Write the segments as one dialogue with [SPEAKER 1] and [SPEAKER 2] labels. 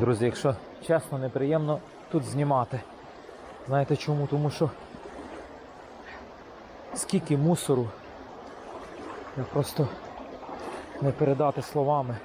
[SPEAKER 1] Друзі, якщо чесно, неприємно тут знімати. Знаєте чому? Тому що скільки мусору я просто не передати словами.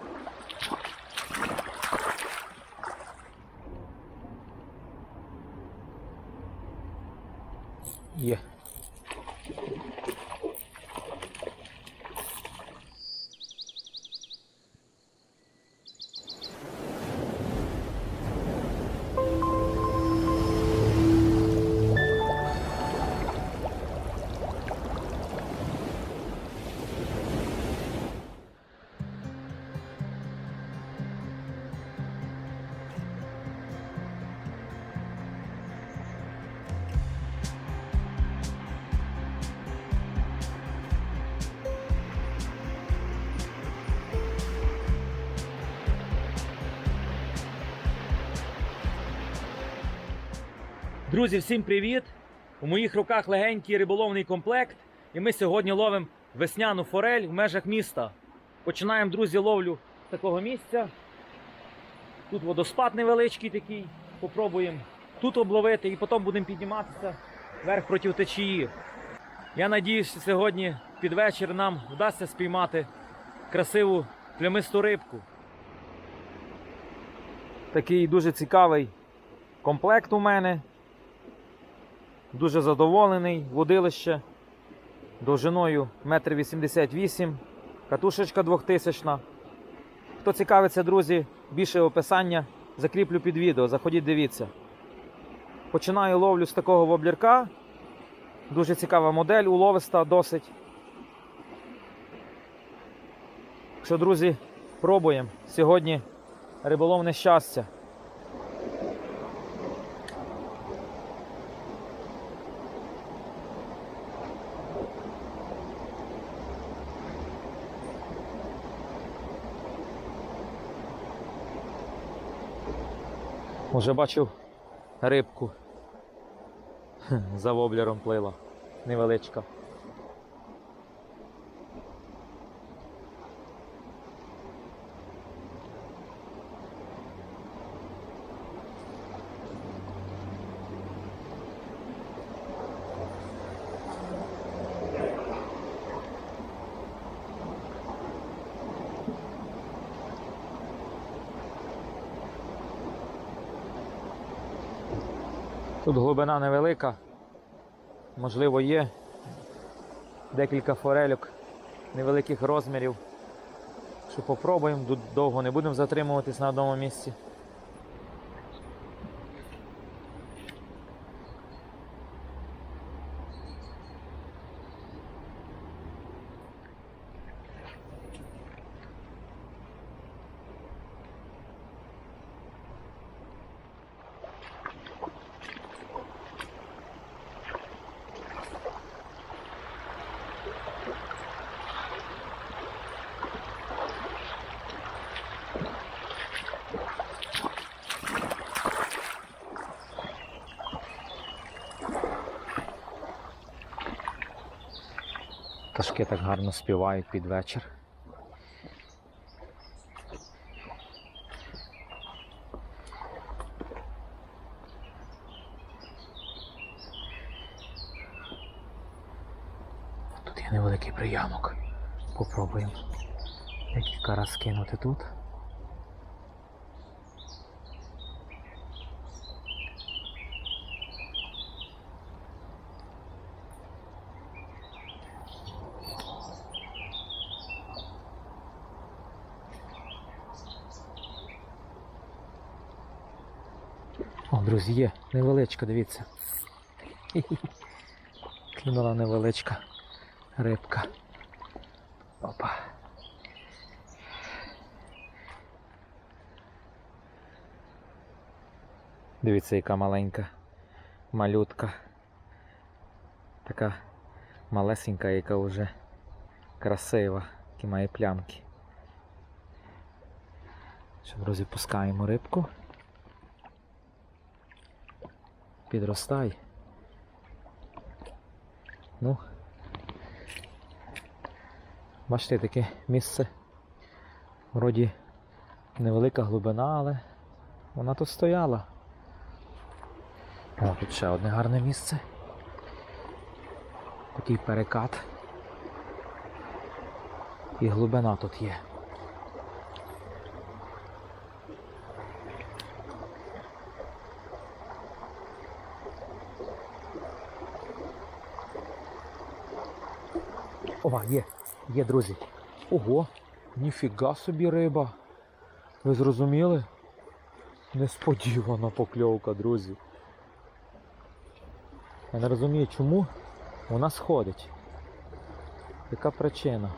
[SPEAKER 1] Друзі, всім привіт! У моїх руках легенький риболовний комплект, і ми сьогодні ловимо весняну форель в межах міста. Починаємо, друзі, ловлю з такого місця. Тут водоспад невеличкий такий. Попробуємо тут обловити і потім будемо підніматися вверх проти течії. Я надіюсь, що сьогодні під вечір нам вдасться спіймати красиву плямисту рибку. Такий дуже цікавий комплект у мене. Дуже задоволений, водилище довжиною 1,88 м, катушечка 2000. Хто цікавиться, друзі, більше описання закріплю під відео. Заходіть, дивіться. Починаю ловлю з такого воблірка. Дуже цікава модель, уловиста досить. Що, друзі, пробуємо. Сьогодні риболовне щастя. Уже бачив рибку. За воблером плила. Невеличка. Тут глибина невелика. Можливо, є декілька форельок невеликих розмірів. Що попробуємо, тут довго не будемо затримуватись на одному місці. Пташки так гарно співають під вечір. Тут є невеликий приямок. Попробуємо декілька раз кинути тут. О, друзі, є невеличка, дивіться. Клюнула невеличка рибка. Опа. Дивіться, яка маленька малютка. Така малесенька, яка вже красива, які має плямки. Що, друзі, пускаємо рибку. Підростай. Ну. Бачите, таке місце. Вроді невелика глибина, але Вона тут стояла. О, тут ще одне гарне місце. Такий перекат. І глибина тут є. Ова, є, є, друзі. Ого, ніфіга собі риба. Ви зрозуміли? Несподівана покльовка, друзі. Я не розумію, чому вона сходить. Яка причина?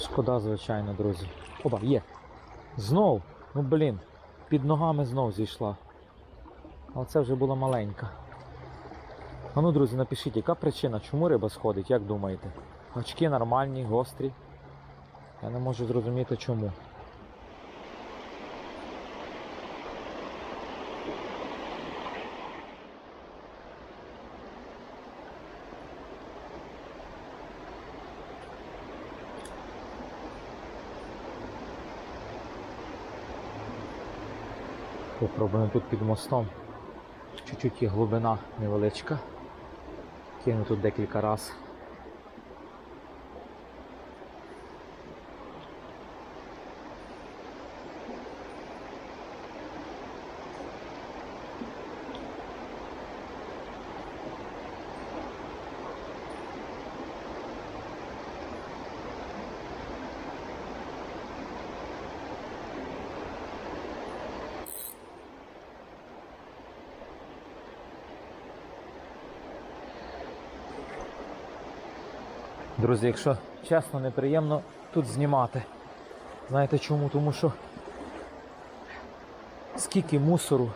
[SPEAKER 1] Шкода, звичайно, друзі. Оба, є. Знов. Ну блін. Під ногами знов зійшла. Але це вже була маленька. А ну, друзі, напишіть, яка причина, чому риба сходить, як думаєте? Очки нормальні, гострі. Я не можу зрозуміти чому. Попробуємо тут під мостом. Чуть-чуть є глибина невеличка. Кину тут декілька разів. Друзі, якщо чесно, неприємно тут знімати. Знаєте чому? Тому що скільки мусору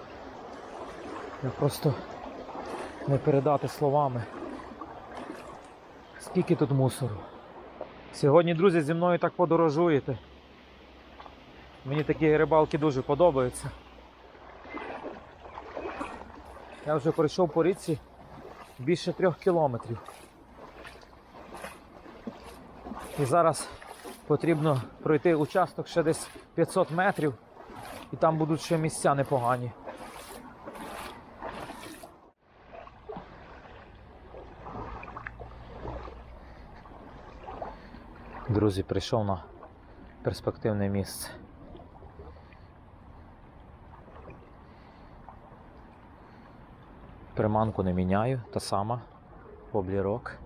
[SPEAKER 1] я просто не передати словами. Скільки тут мусору. Сьогодні, друзі, зі мною так подорожуєте. Мені такі рибалки дуже подобаються. Я вже пройшов по річці більше трьох кілометрів. І зараз потрібно пройти участок ще десь 500 метрів, і там будуть ще місця непогані. Друзі, прийшов на перспективне місце. Приманку не міняю, та сама, облірок.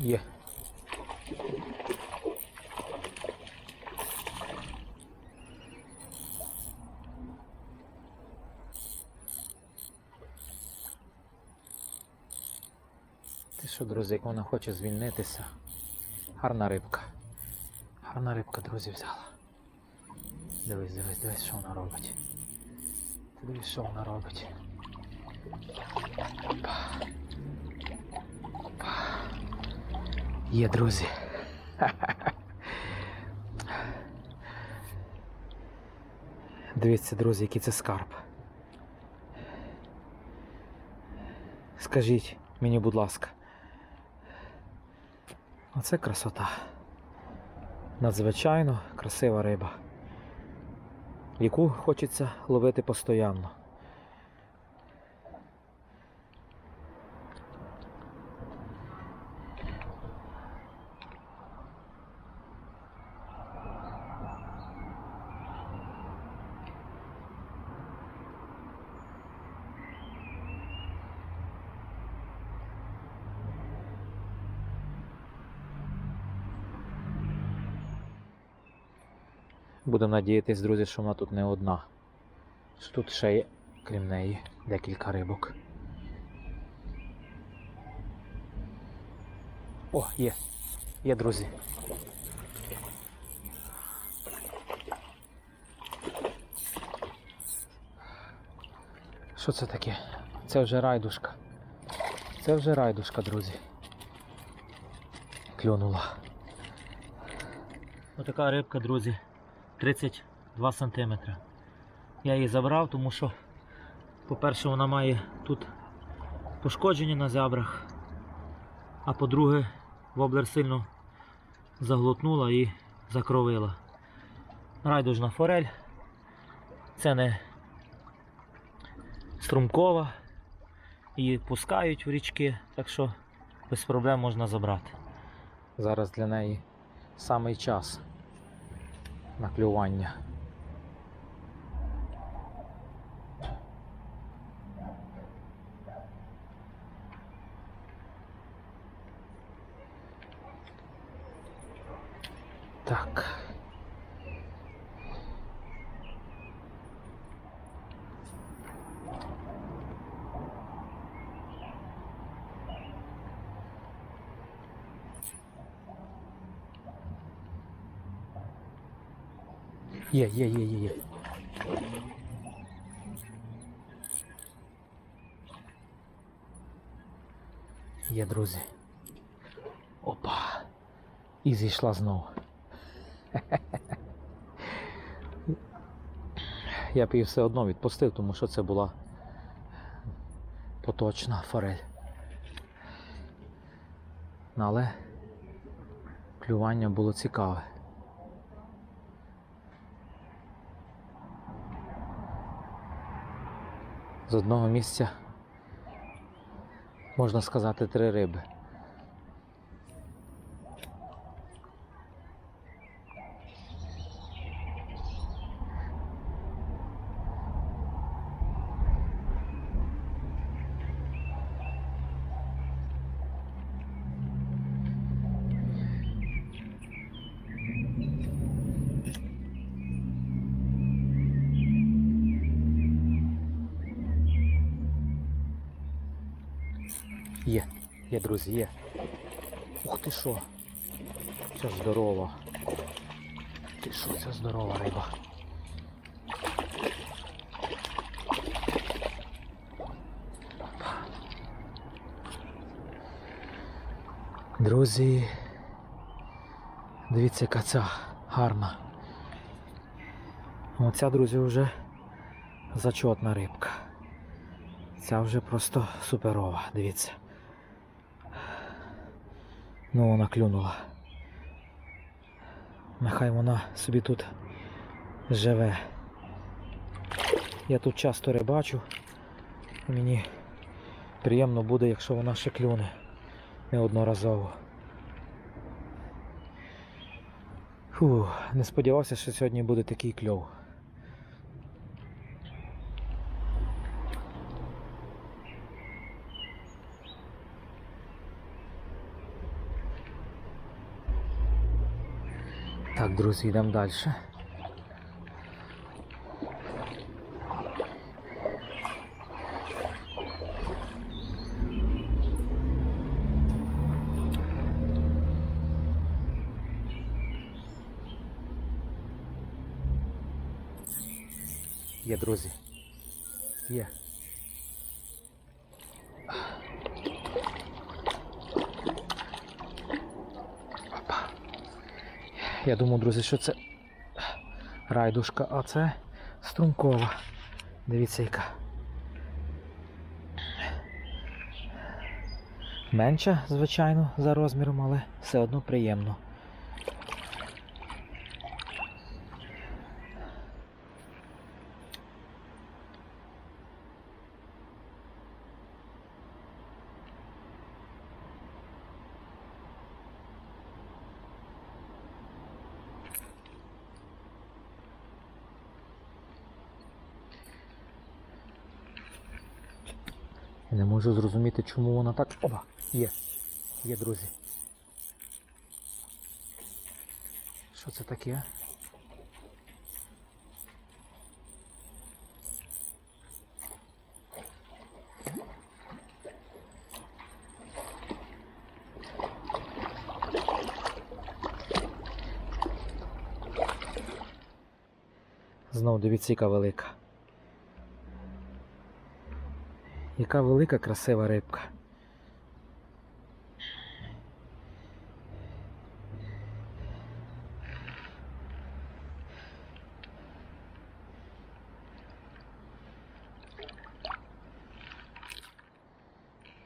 [SPEAKER 1] Є. Ти що, друзі, як вона хоче звільнитися? Гарна рибка. Гарна рибка, друзі, взяла. Дивись, дивись, дивись, що вона робить. Дивись, що вона робить. Опа. Є, друзі. Дивіться, друзі, який це скарб. Скажіть мені, будь ласка. Оце красота. Надзвичайно красива риба, яку хочеться ловити постійно. Будемо надіятись, друзі, що вона тут не одна. Що тут ще є, крім неї, декілька рибок. О, є. Є, друзі. Що це таке? Це вже райдушка. Це вже райдушка, друзі. клюнула. Отака рибка, друзі, 32 см. Я її забрав, тому що, по-перше, вона має тут пошкодження на зябрах, а по-друге, воблер сильно заглотнула і закровила. Райдужна форель. Це не струмкова. Її пускають в річки, так що без проблем можна забрати. Зараз для неї самий час на клювання. Так. Є, є, є, є, є. Є, друзі. Опа. І зійшла знову. Я б її все одно відпустив, тому що це була поточна форель. Ну, Але клювання було цікаве. З одного місця можна сказати три риби. Є, є, друзі, є. Ух ти що. Це здорова. Ти що, це здорова риба. Друзі, дивіться, яка ця гарна. Оця, друзі, вже зачотна рибка. Ця вже просто суперова, дивіться. Ну, вона клюнула. Нехай вона собі тут живе. Я тут часто рибачу. Мені приємно буде, якщо вона ще клюне неодноразово. Фу, не сподівався, що сьогодні буде такий кльов. Так, друзі, йдемо далі. Є, друзі. Є. Я думав, друзі, що це райдушка, а це струмкова. Дивіться яка. Менша, звичайно, за розміром, але все одно приємно. Я не можу зрозуміти, чому вона так. Опа! Є. Є, друзі. Що це таке? Знов дивіться, яка велика. Така велика красива рибка.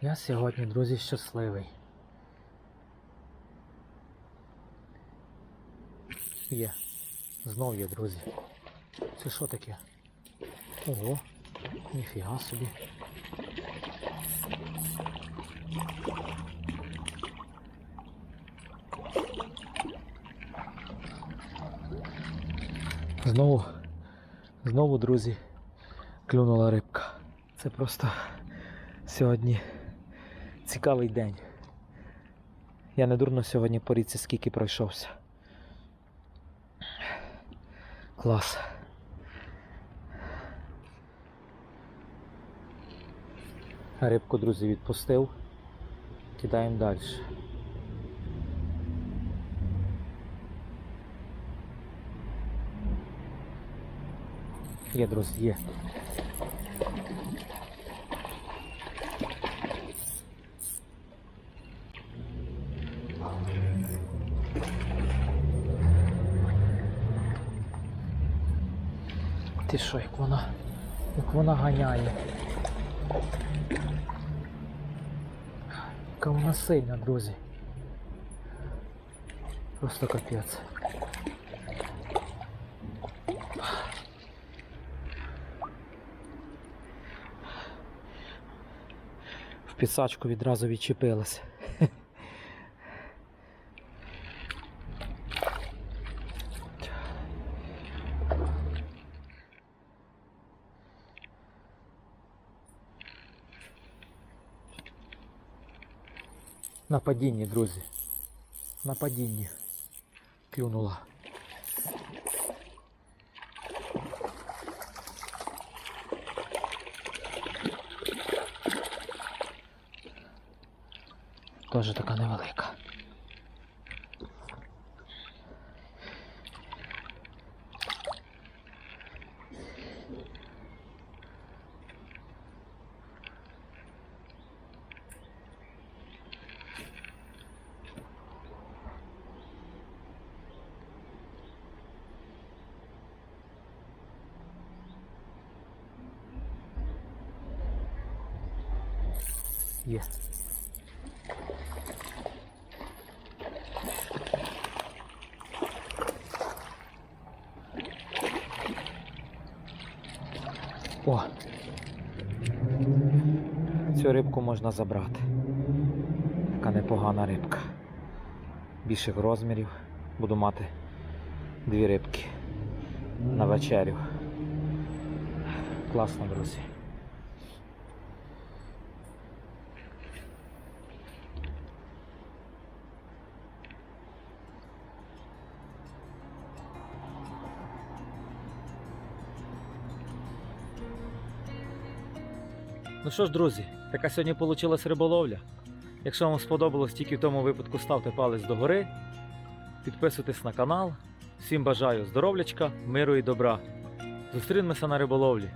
[SPEAKER 1] Я сьогодні, друзі, щасливий. Є, знов є, друзі. Це що таке? Ого, ніфіга собі. Знову, знову, друзі, клюнула рибка. Це просто сьогодні цікавий день. Я не дурно сьогодні по річці скільки пройшовся. Клас. Рибку, друзі, відпустив. Кидаємо далі. Є, друзі, є. Ти що, як вона, як вона ганяє. Яка вона сильна, друзі. Просто капець. В пісачку відразу відчепилась. На падінні, друзі. На падінні. Клюнула. Теж така невелика. О! Цю рибку можна забрати. Така непогана рибка. Більших розмірів. Буду мати дві рибки на вечерю. Класно, друзі. Ну що ж, друзі, така сьогодні вийшла риболовля. Якщо вам сподобалось тільки в тому випадку, ставте палець догори, підписуйтесь на канал. Всім бажаю здоров'ячка, миру і добра. Зустрінемося на риболовлі.